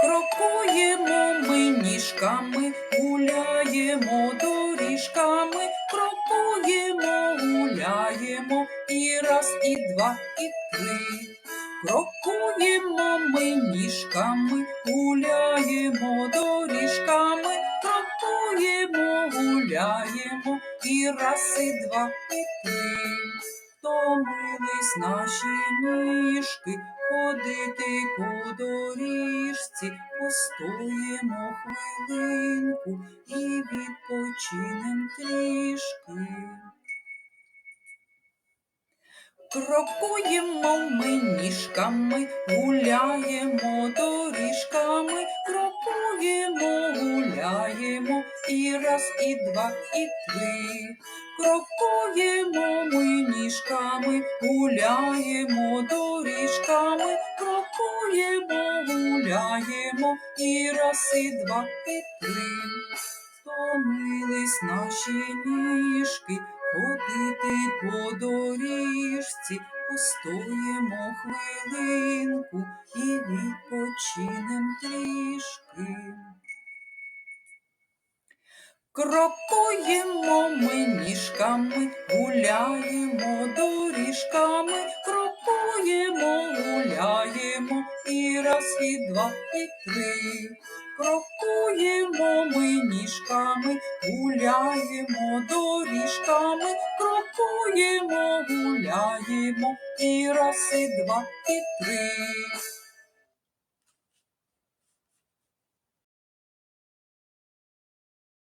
Крокуємо ми ніжками, гуляємо доріжками, крокуємо, гуляємо і раз, і два, і три. Крокуємо ми ніжками, гуляємо доріжками, крокуємо, гуляємо і раз, і два, і три. Втомились наші ніжки, ходити по доріжці, постоїмо хвилинку і відпочинем трішки. Крокуємо ми ніжками, гуляємо доріжками, крокуємо, гуляємо і раз, і два, і три. Крокуємо ми ніжками, гуляємо доріжками, крокуємо, гуляємо і раз, і два, і три. Втомились наші ніжки, ходити по доріжці, постоїмо хвилинку і відпочинем Крокуємо ми ніжками, гуляємо доріжками, крокуємо, гуляємо і раз, і два, і три. Крокуємо ми ніжками, гуляємо доріжками, крокуємо, гуляємо і раз, і два, і три.